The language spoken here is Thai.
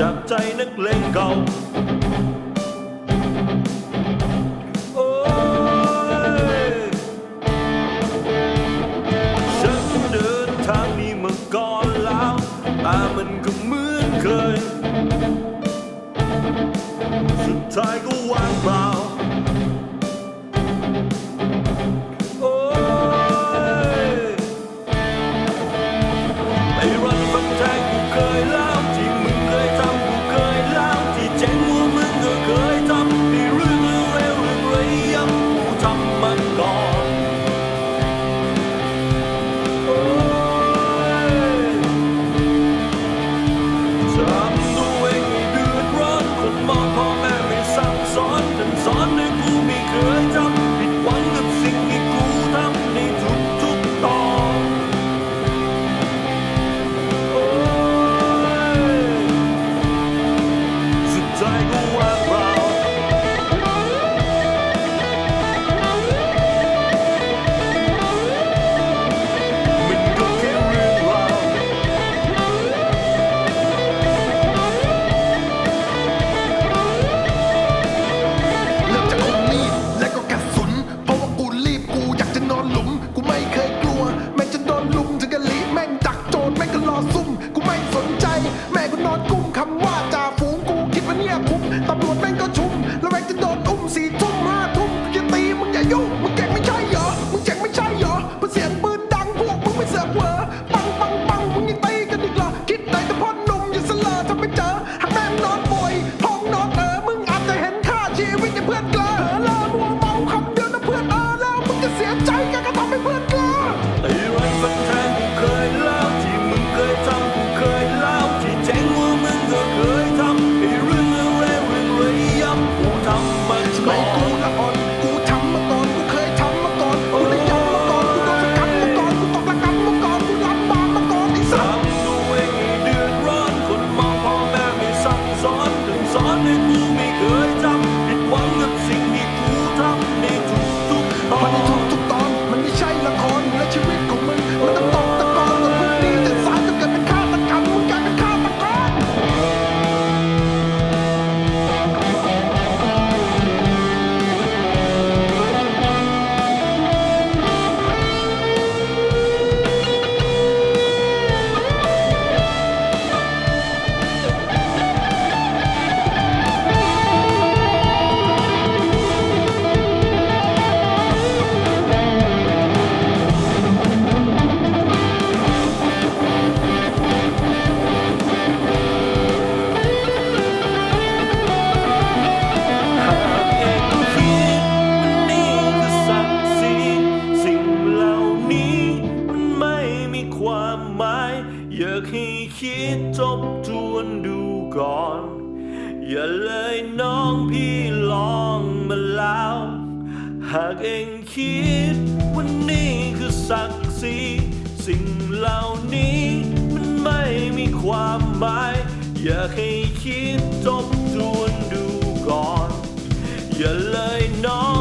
จากใจนักเลงเก่าแต่มันก็เหมือนเคย สุดทายก็ว่างเปล่า แกจะทำให้เพื่อนกูตี ความหมาย อยากให้คิดทบทวนดูก่อน อย่าเลยน้องพี่ลองมาแล้ว หากเองคิดวันนี้คือศักดิ์ศรีสิ่งเหล่านี้มันไม่มีความหมาย อยากให้คิดทบทวนดูก่อน อย่าเลยน้อง